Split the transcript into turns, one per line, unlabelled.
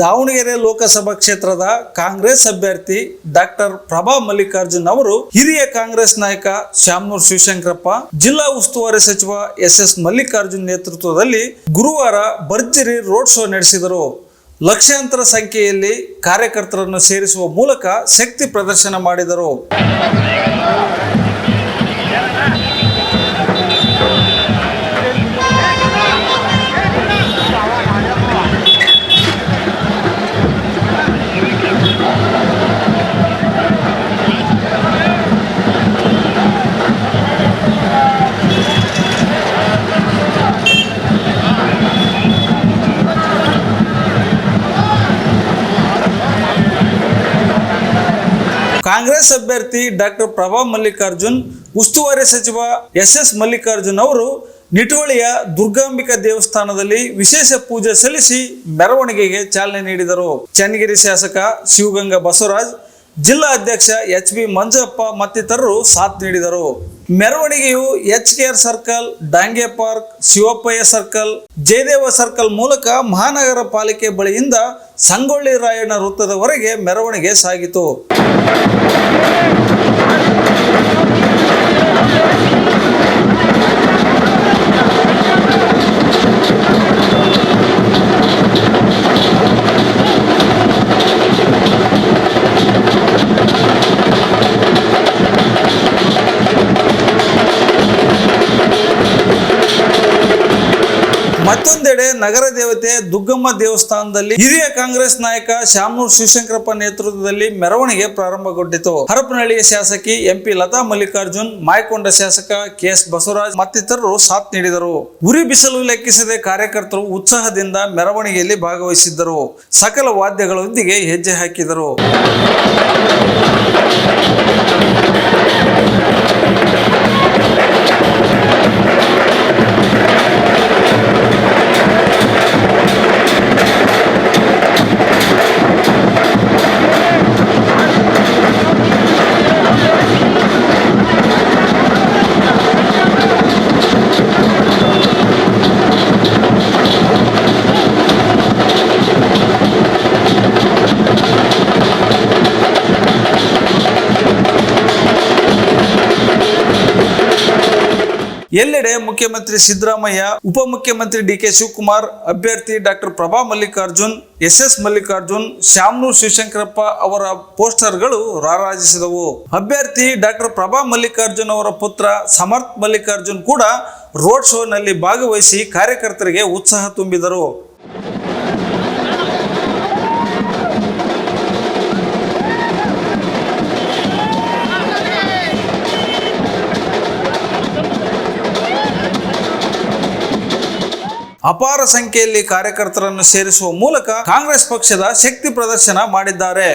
ದಾವಣಗೆರೆ ಲೋಕಸಭಾ ಕ್ಷೇತ್ರದ ಕಾಂಗ್ರೆಸ್ ಅಭ್ಯರ್ಥಿ ಡಾಕ್ಟರ್ ಪ್ರಭಾ ಮಲ್ಲಿಕಾರ್ಜುನ್ ಅವರು ಹಿರಿಯ ಕಾಂಗ್ರೆಸ್ ನಾಯಕ ಶ್ಯಾಮನೂರ್ ಶಿವಶಂಕರಪ್ಪ, ಜಿಲ್ಲಾ ಉಸ್ತುವಾರಿ ಸಚಿವ ಎಸ್ ಎಸ್ ಮಲ್ಲಿಕಾರ್ಜುನ್ ನೇತೃತ್ವದಲ್ಲಿ ಗುರುವಾರ ಭರ್ಜರಿ ರೋಡ್ ಶೋ ನಡೆಸಿದರು. ಲಕ್ಷಾಂತರ ಸಂಖ್ಯೆಯಲ್ಲಿ ಕಾರ್ಯಕರ್ತರನ್ನು ಸೇರಿಸುವ ಮೂಲಕ ಶಕ್ತಿ ಪ್ರದರ್ಶನ ಮಾಡಿದರು. ಕಾಂಗ್ರೆಸ್ ಅಭ್ಯರ್ಥಿ ಡಾಕ್ಟರ್ ಪ್ರಭಾ ಮಲ್ಲಿಕಾರ್ಜುನ್, ಉಸ್ತುವಾರಿ ಸಚಿವ ಎಸ್ ಎಸ್ ಮಲ್ಲಿಕಾರ್ಜುನ್ ಅವರು ನಿಟುವಳಿಯ ದುರ್ಗಾಂಬಿಕಾ ದೇವಸ್ಥಾನದಲ್ಲಿ ವಿಶೇಷ ಪೂಜೆ ಸಲ್ಲಿಸಿ ಮೆರವಣಿಗೆಗೆ ಚಾಲನೆ ನೀಡಿದರು. ಚನ್ನಗಿರಿ ಶಾಸಕ ಶಿವಗಂಗಾ ಬಸವರಾಜ್ ಜಿಲ್ಲಾ ಅಧ್ಯಕ್ಷ ಎಚ್ ಬಿ ಮಂಜಪ್ಪ ಮತ್ತಿತರರು ಸಾಥ್ ನೀಡಿದರು. ಮೆರವಣಿಗೆಯು H KR circle Dange park, Shivappayya circle, Jayadeva circle ಮೂಲಕ ಮಹಾನಗರ ಪಾಲಿಕೆ ಬಳಿಯಿಂದ ಸಂಗೊಳ್ಳಿ ರಾಯಣ್ಣ ವೃತ್ತದವರೆಗೆ ಮೆರವಣಿಗೆ ಸಾಗಿತು. ಮತ್ತೊಂದೆಡೆ ನಗರ ದೇವತೆ ದುಗ್ಗಮ್ಮ ದೇವಸ್ಥಾನದಲ್ಲಿ ಹಿರಿಯ ಕಾಂಗ್ರೆಸ್ ನಾಯಕ ಶಾಮನೂರ್ ಶಿವಶಂಕರಪ್ಪ ನೇತೃತ್ವದಲ್ಲಿ ಮೆರವಣಿಗೆ ಪ್ರಾರಂಭಗೊಂಡಿತು. ಹರಪನಹಳ್ಳಿಯ ಶಾಸಕಿ ಎಂಪಿ ಲತಾ ಮಲ್ಲಿಕಾರ್ಜುನ್, ಮಾಯಕೊಂಡ ಶಾಸಕ ಕೆ ಎಸ್ ಬಸವರಾಜ್ ಮತ್ತಿತರರು ಸಾಥ್ ನೀಡಿದರು. ಉರಿ ಬಿಸಿಲು ಲೆಕ್ಕಿಸದೆ ಕಾರ್ಯಕರ್ತರು ಉತ್ಸಾಹದಿಂದ ಮೆರವಣಿಗೆಯಲ್ಲಿ ಭಾಗವಹಿಸಿದ್ದರು. ಸಕಲ ವಾದ್ಯಗಳೊಂದಿಗೆ ಹೆಜ್ಜೆ ಹಾಕಿದರು. ಎಲ್ಲೆಡೆ ಮುಖ್ಯಮಂತ್ರಿ ಸಿದ್ದರಾಮಯ್ಯ, ಉಪಮುಖ್ಯಮಂತ್ರಿ ಡಿ ಕೆ ಶಿವಕುಮಾರ್, ಅಭ್ಯರ್ಥಿ doctor Prabha Mallikarjun S S Mallikarjun Shamanur Shivashankarappa ಅವರ ಪೋಸ್ಟರ್ಗಳು ರಾರಾಜಿಸಿದವು. ಅಭ್ಯರ್ಥಿ ಡಾಕ್ಟರ್ ಪ್ರಭಾ ಮಲ್ಲಿಕಾರ್ಜುನ್ ಅವರ ಪುತ್ರ ಸಮರ್ಥ್ ಮಲ್ಲಿಕಾರ್ಜುನ್ ಕೂಡ ರೋಡ್ ಶೋನಲ್ಲಿ ಭಾಗವಹಿಸಿ ಕಾರ್ಯಕರ್ತರಿಗೆ ಉತ್ಸಾಹ ತುಂಬಿದರು. ಅಪಾರ ಸಂಖ್ಯೆಯಲ್ಲಿ ಕಾರ್ಯಕರ್ತರನ್ನು ಸೇರಿಸುವ ಮೂಲಕ ಕಾಂಗ್ರೆಸ್ ಪಕ್ಷದ ಶಕ್ತಿ ಪ್ರದರ್ಶನ ಮಾಡಿದ್ದಾರೆ.